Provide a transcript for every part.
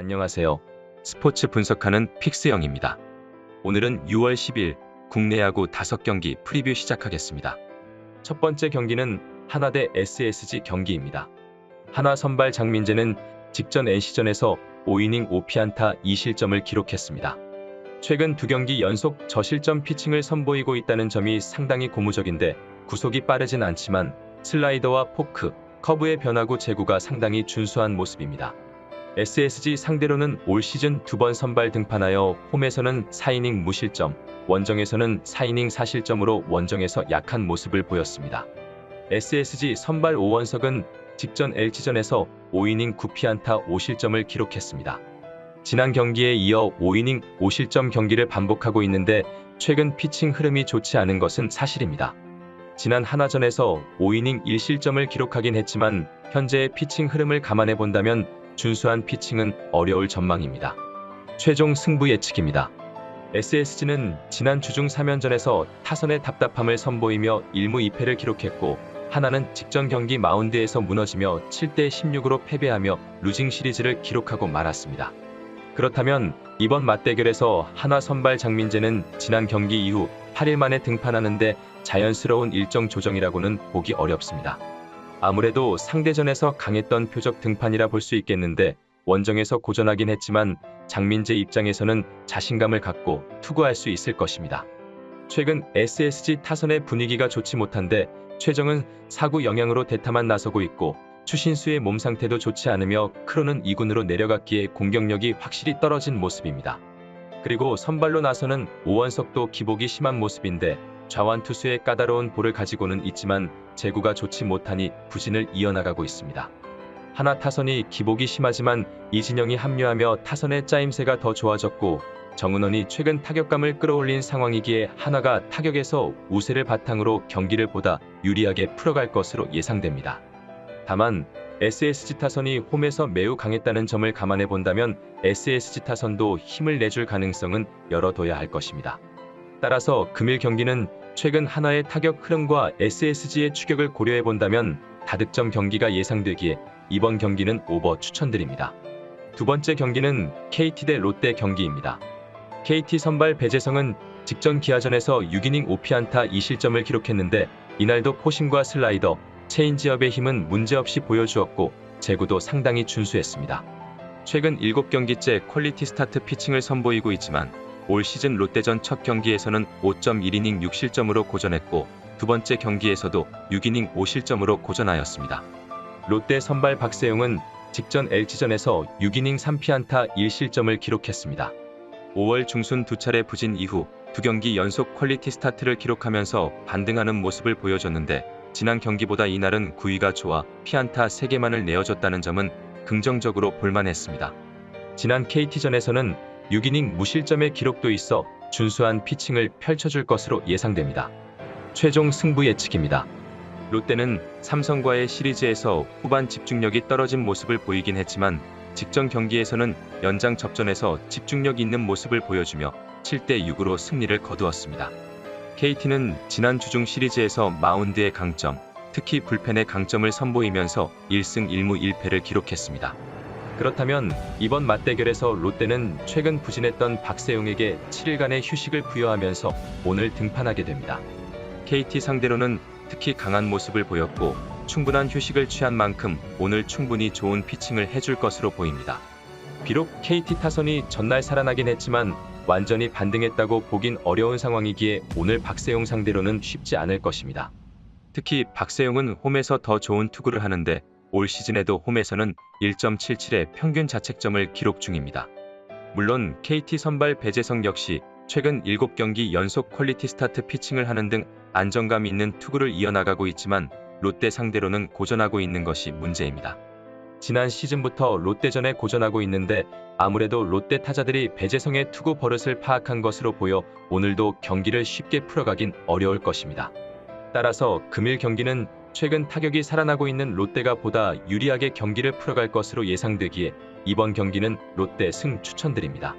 안녕하세요. 스포츠 분석하는 픽스영입니다. 오늘은 6월 10일 국내 야구 5경기 프리뷰 시작하겠습니다. 첫 번째 경기는 하나 대 SSG 경기입니다. 하나 선발 장민재는 직전 NC전에서 5이닝 5피안타 2실점을 기록했습니다. 최근 두 경기 연속 저실점 피칭을 선보이고 있다는 점이 상당히 고무적인데 구속이 빠르진 않지만 슬라이더와 포크, 커브의 변화구 제구가 상당히 준수한 모습입니다. SSG 상대로는 올 시즌 두 번 선발 등판하여 홈에서는 4이닝 무실점, 원정에서는 4이닝 4실점으로 원정에서 약한 모습을 보였습니다. SSG 선발 오원석은 직전 LG전에서 5이닝 9피안타 5실점을 기록했습니다. 지난 경기에 이어 5이닝 5실점 경기를 반복하고 있는데 최근 피칭 흐름이 좋지 않은 것은 사실입니다. 지난 하나전에서 5이닝 1실점을 기록하긴 했지만 현재의 피칭 흐름을 감안해 본다면 준수한 피칭은 어려울 전망입니다. 최종 승부 예측입니다. SSG는 지난 주중 3연전에서 타선의 답답함을 선보이며 1무 2패를 기록했고 하나는 직전 경기 마운드에서 무너지며 7대 16으로 패배하며 루징 시리즈를 기록하고 말았습니다. 그렇다면 이번 맞대결에서 하나 선발 장민재는 지난 경기 이후 8일 만에 등판하는데 자연스러운 일정 조정이라고는 보기 어렵습니다. 아무래도 상대전에서 강했던 표적 등판이라 볼 수 있겠는데 원정에서 고전하긴 했지만 장민재 입장에서는 자신감을 갖고 투구할 수 있을 것입니다. 최근 SSG 타선의 분위기가 좋지 못한데 최정은 사구 영향으로 대타만 나서고 있고 추신수의 몸 상태도 좋지 않으며 크로는 2군으로 내려갔기에 공격력이 확실히 떨어진 모습입니다. 그리고 선발로 나서는 오원석도 기복이 심한 모습인데 좌완 투수의 까다로운 볼을 가지고는 있지만 제구가 좋지 못하니 부진을 이어나가고 있습니다. 하나 타선이 기복이 심하지만 이진영이 합류하며 타선의 짜임새가 더 좋아졌고 정은원이 최근 타격감을 끌어올린 상황이기에 하나가 타격에서 우세를 바탕으로 경기를 보다 유리하게 풀어갈 것으로 예상됩니다. 다만 SSG 타선이 홈에서 매우 강했다는 점을 감안해 본다면 SSG 타선도 힘을 내줄 가능성은 열어둬야 할 것입니다. 따라서 금일 경기는 최근 하나의 타격 흐름과 SSG의 추격을 고려해 본다면 다득점 경기가 예상되기에 이번 경기는 오버 추천드립니다. 두 번째 경기는 KT 대 롯데 경기입니다. KT 선발 배재성은 직전 기아전에서 6이닝 5피안타 2실점을 기록했는데 이날도 포심과 슬라이더, 체인지업의 힘은 문제없이 보여주었고 제구도 상당히 준수했습니다. 최근 7경기째 퀄리티 스타트 피칭을 선보이고 있지만 올 시즌 롯데전 첫 경기에서는 5.1이닝 6실점으로 고전했고 두 번째 경기에서도 6이닝 5실점으로 고전하였습니다. 롯데 선발 박세용은 직전 LG전에서 6이닝 3피안타 1실점을 기록했습니다. 5월 중순 두 차례 부진 이후 두 경기 연속 퀄리티 스타트를 기록하면서 반등하는 모습을 보여줬는데 지난 경기보다 이날은 구위가 좋아 피안타 3개만을 내어줬다는 점은 긍정적으로 볼만했습니다. 지난 KT전에서는 6이닝 무실점의 기록도 있어 준수한 피칭을 펼쳐줄 것으로 예상됩니다. 최종 승부 예측입니다. 롯데는 삼성과의 시리즈에서 후반 집중력이 떨어진 모습을 보이긴 했지만 직전 경기에서는 연장 접전에서 집중력 있는 모습을 보여주며 7대 6으로 승리를 거두었습니다. KT는 지난 주중 시리즈에서 마운드의 강점, 특히 불펜의 강점을 선보이면서 1승 1무 1패를 기록했습니다. 그렇다면 이번 맞대결에서 롯데는 최근 부진했던 박세용에게 7일간의 휴식을 부여하면서 오늘 등판하게 됩니다. KT 상대로는 특히 강한 모습을 보였고 충분한 휴식을 취한 만큼 오늘 충분히 좋은 피칭을 해줄 것으로 보입니다. 비록 KT 타선이 전날 살아나긴 했지만 완전히 반등했다고 보긴 어려운 상황이기에 오늘 박세용 상대로는 쉽지 않을 것입니다. 특히 박세용은 홈에서 더 좋은 투구를 하는데 올 시즌에도 홈에서는 1.77의 평균 자책점을 기록 중입니다. 물론 KT 선발 배재성 역시 최근 7경기 연속 퀄리티 스타트 피칭을 하는 등 안정감 있는 투구를 이어나가고 있지만 롯데 상대로는 고전하고 있는 것이 문제입니다. 지난 시즌부터 롯데전에 고전하고 있는데 아무래도 롯데 타자들이 배재성의 투구 버릇을 파악한 것으로 보여 오늘도 경기를 쉽게 풀어가긴 어려울 것입니다. 따라서 금일 경기는 최근 타격이 살아나고 있는 롯데가 보다 유리하게 경기를 풀어갈 것으로 예상되기에 이번 경기는 롯데 승 추천드립니다.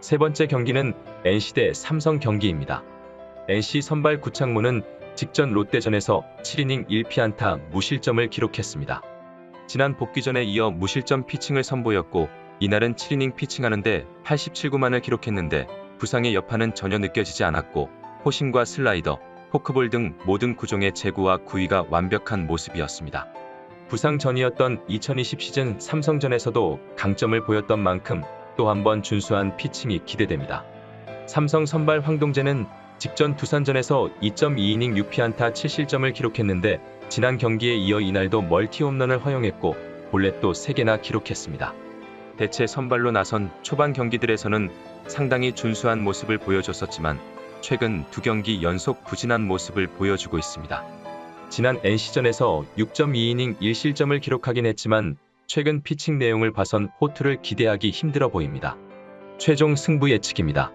세 번째 경기는 NC 대 삼성 경기입니다. NC 선발 구창모는 직전 롯데전에서 7이닝 1피안타 무실점을 기록했습니다. 지난 복귀전에 이어 무실점 피칭을 선보였고 이날은 7이닝 피칭하는데 87구만을 기록했는데 부상의 여파는 전혀 느껴지지 않았고 호싱과 슬라이더, 포크볼 등 모든 구종의 제구와 구위가 완벽한 모습이었습니다. 부상 전이었던 2020 시즌 삼성전에서도 강점을 보였던 만큼 또 한 번 준수한 피칭이 기대됩니다. 삼성 선발 황동재는 직전 두산전에서 2.2이닝 6피안타 7실점을 기록했는데 지난 경기에 이어 이날도 멀티 홈런을 허용했고 볼넷도 3개나 기록했습니다. 대체 선발로 나선 초반 경기들에서는 상당히 준수한 모습을 보여줬었지만 최근 두 경기 연속 부진한 모습을 보여주고 있습니다. 지난 NC전에서 6.2이닝 1실점을 기록하긴 했지만 최근 피칭 내용을 봐선 호투를 기대하기 힘들어 보입니다. 최종 승부 예측입니다.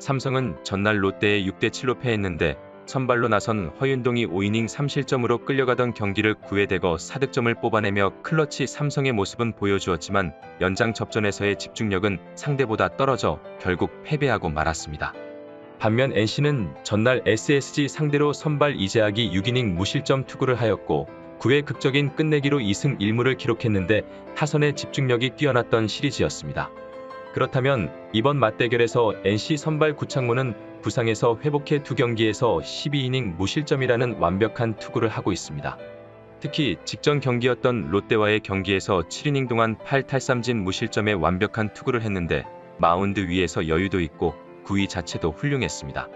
삼성은 전날 롯데에 6대7로 패했는데 선발로 나선 허윤동이 5이닝 3실점으로 끌려가던 경기를 9회 대거 4득점을 뽑아내며 클러치 삼성의 모습은 보여주었지만 연장 접전에서의 집중력은 상대보다 떨어져 결국 패배하고 말았습니다. 반면 NC는 전날 SSG 상대로 선발 이재학이 6이닝 무실점 투구를 하였고 9회 극적인 끝내기로 2승 1무를 기록했는데 타선의 집중력이 뛰어났던 시리즈였습니다. 그렇다면 이번 맞대결에서 NC 선발 구창모는 부상에서 회복해 두 경기에서 12이닝 무실점이라는 완벽한 투구를 하고 있습니다. 특히 직전 경기였던 롯데와의 경기에서 7이닝 동안 8탈삼진 무실점의 완벽한 투구를 했는데 마운드 위에서 여유도 있고 구위 자체도 훌륭했습니다.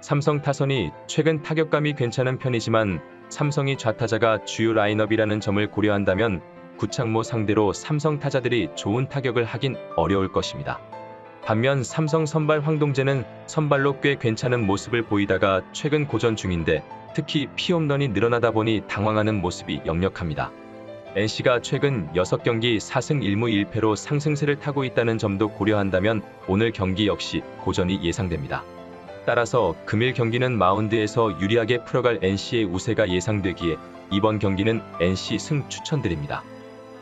삼성 타선이 최근 타격감이 괜찮은 편이지만 삼성이 좌타자가 주요 라인업이라는 점을 고려한다면 구창모 상대로 삼성 타자들이 좋은 타격을 하긴 어려울 것입니다. 반면 삼성 선발 황동재는 선발로 꽤 괜찮은 모습을 보이다가 최근 고전 중인데 특히 피홈런이 늘어나다 보니 당황하는 모습이 역력합니다. NC가 최근 6경기 4승 1무 1패로 상승세를 타고 있다는 점도 고려한다면 오늘 경기 역시 고전이 예상됩니다. 따라서 금일 경기는 마운드에서 유리하게 풀어갈 NC의 우세가 예상되기에 이번 경기는 NC 승 추천드립니다.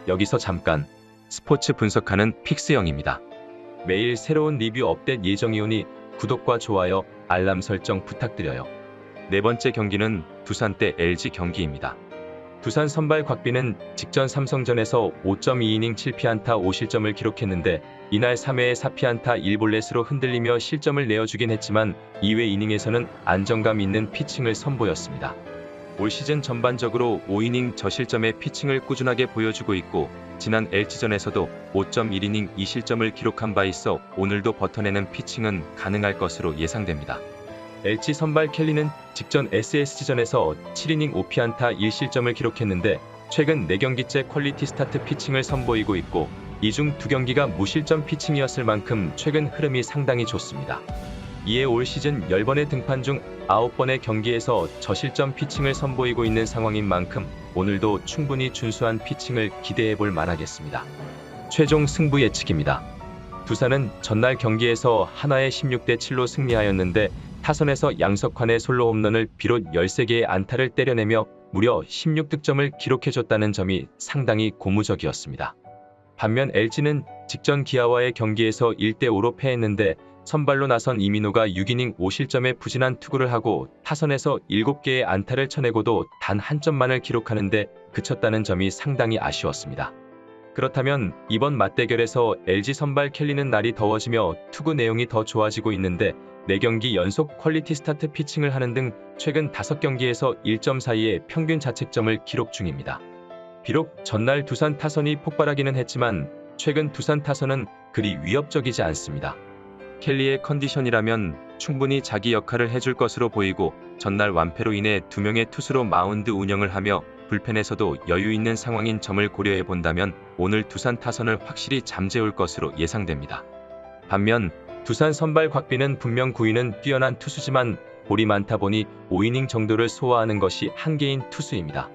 여기서 잠깐 스포츠 분석하는 픽스영입니다. 매일 새로운 리뷰 업데이트 예정이오니 구독과 좋아요, 알람 설정 부탁드려요. 네 번째 경기는 두산 대 LG 경기입니다. 두산 선발 곽비는 직전 삼성전에서 5.2이닝 7피안타 5실점을 기록했는데 이날 3회에 4피안타 1볼넷으로 흔들리며 실점을 내어주긴 했지만 2회 이닝에서는 안정감 있는 피칭을 선보였습니다. 올 시즌 전반적으로 5이닝 저실점의 피칭을 꾸준하게 보여주고 있고 지난 LG전에서도 5.1이닝 2실점을 기록한 바 있어 오늘도 버텨내는 피칭은 가능할 것으로 예상됩니다. LG 선발 켈리는 직전 SSG전에서 7이닝 5피안타 1실점을 기록했는데 최근 4경기째 퀄리티 스타트 피칭을 선보이고 있고 이 중 2경기가 무실점 피칭이었을 만큼 최근 흐름이 상당히 좋습니다. 이에 올 시즌 10번의 등판 중 9번의 경기에서 저실점 피칭을 선보이고 있는 상황인 만큼 오늘도 충분히 준수한 피칭을 기대해 볼 만하겠습니다. 최종 승부 예측입니다. 두산은 전날 경기에서 하나의 16대 7로 승리하였는데 타선에서 양석환의 솔로 홈런을 비롯 13개의 안타를 때려내며 무려 16득점을 기록해줬다는 점이 상당히 고무적이었습니다. 반면 LG는 직전 기아와의 경기에서 1대5로 패했는데 선발로 나선 이민호가 6이닝 5실점의 부진한 투구를 하고 타선에서 7개의 안타를 쳐내고도 단 한 점만을 기록하는데 그쳤다는 점이 상당히 아쉬웠습니다. 그렇다면 이번 맞대결에서 LG 선발 켈리는 날이 더워지며 투구 내용이 더 좋아지고 있는데 4경기 연속 퀄리티 스타트 피칭을 하는 등 최근 5경기에서 1점 사이의 평균 자책점을 기록 중입니다. 비록 전날 두산 타선이 폭발하기는 했지만 최근 두산 타선은 그리 위협적이지 않습니다. 켈리의 컨디션이라면 충분히 자기 역할을 해줄 것으로 보이고 전날 완패로 인해 두 명의 투수로 마운드 운영을 하며 불펜에서도 여유 있는 상황인 점을 고려해 본다면 오늘 두산 타선을 확실히 잠재울 것으로 예상됩니다. 반면 두산 선발 곽비는 분명 구위는 뛰어난 투수지만 볼이 많다 보니 5이닝 정도를 소화하는 것이 한계인 투수입니다.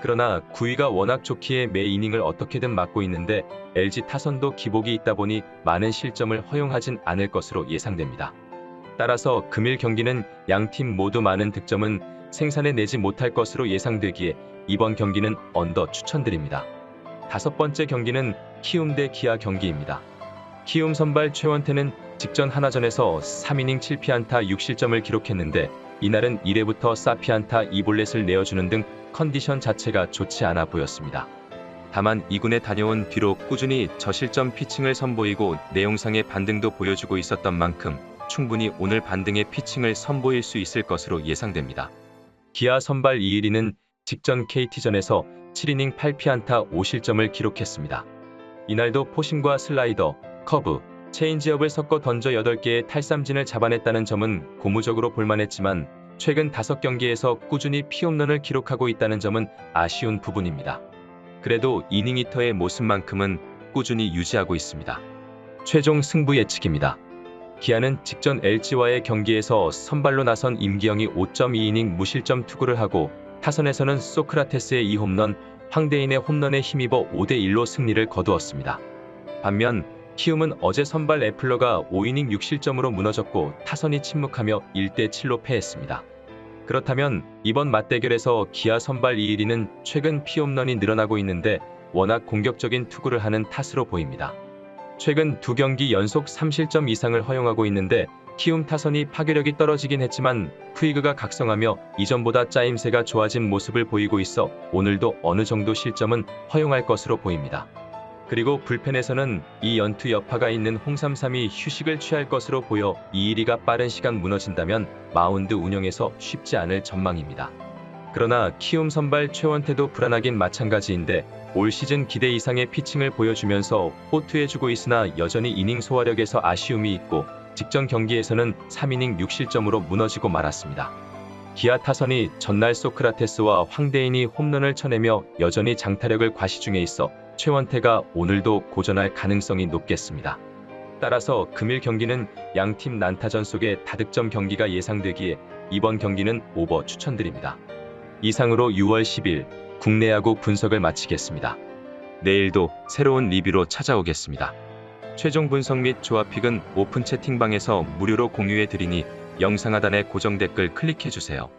그러나 구위가 워낙 좋기에 매 이닝을 어떻게든 막고 있는데 LG 타선도 기복이 있다 보니 많은 실점을 허용하진 않을 것으로 예상됩니다. 따라서 금일 경기는 양 팀 모두 많은 득점은 생산해 내지 못할 것으로 예상되기에 이번 경기는 언더 추천드립니다. 다섯 번째 경기는 키움 대 기아 경기입니다. 키움 선발 최원태는 직전 하나전에서 3이닝 7피안타 6실점을 기록했는데 이날은 1회부터 4피안타 2볼넷을 내어주는 등 컨디션 자체가 좋지 않아 보였습니다. 다만 2군에 다녀온 뒤로 꾸준히 저실점 피칭을 선보이고 내용상의 반등도 보여주고 있었던 만큼 충분히 오늘 반등의 피칭을 선보일 수 있을 것으로 예상됩니다. 기아 선발 이일이는 직전 KT전에서 7이닝 8피안타 5실점을 기록했습니다. 이날도 포심과 슬라이더, 커브, 체인지업을 섞어 던져 8개의 탈삼진을 잡아냈다는 점은 고무적으로 볼만했지만 최근 5경기에서 꾸준히 피홈런을 기록하고 있다는 점은 아쉬운 부분입니다. 그래도 이닝 히터의 모습만큼은 꾸준히 유지하고 있습니다. 최종 승부 예측입니다. 기아는 직전 LG와의 경기에서 선발로 나선 임기영이 5.2이닝 무실점 투구를 하고 타선에서는 소크라테스의 2홈런, 황대인의 홈런에 힘입어 5대1로 승리를 거두었습니다. 반면 키움은 어제 선발 애플러가 5이닝 6실점으로 무너졌고 타선이 침묵하며 1대7로 패했습니다. 그렇다면 이번 맞대결에서 기아 선발 이일이는 최근 피홈런이 늘어나고 있는데 워낙 공격적인 투구를 하는 탓으로 보입니다. 최근 두 경기 연속 3실점 이상을 허용하고 있는데 키움 타선이 파괴력이 떨어지긴 했지만 푸이그가 각성하며 이전보다 짜임새가 좋아진 모습을 보이고 있어 오늘도 어느 정도 실점은 허용할 것으로 보입니다. 그리고 불펜에서는 이 연투 여파가 있는 홍삼삼이 휴식을 취할 것으로 보여 이일이가 빠른 시간 무너진다면 마운드 운영에서 쉽지 않을 전망입니다. 그러나 키움 선발 최원태도 불안하긴 마찬가지인데 올 시즌 기대 이상의 피칭을 보여주면서 호투해주고 있으나 여전히 이닝 소화력에서 아쉬움이 있고 직전 경기에서는 3이닝 6실점으로 무너지고 말았습니다. 기아 타선이 전날 소크라테스와 황대인이 홈런을 쳐내며 여전히 장타력을 과시 중에 있어 최원태가 오늘도 고전할 가능성이 높겠습니다. 따라서 금일 경기는 양팀 난타전 속의 다득점 경기가 예상되기에 이번 경기는 오버 추천드립니다. 이상으로 6월 10일 국내 야구 분석을 마치겠습니다. 내일도 새로운 리뷰로 찾아오겠습니다. 최종 분석 및 조합픽은 오픈 채팅방에서 무료로 공유해 드리니 영상 하단의 고정 댓글 클릭해 주세요.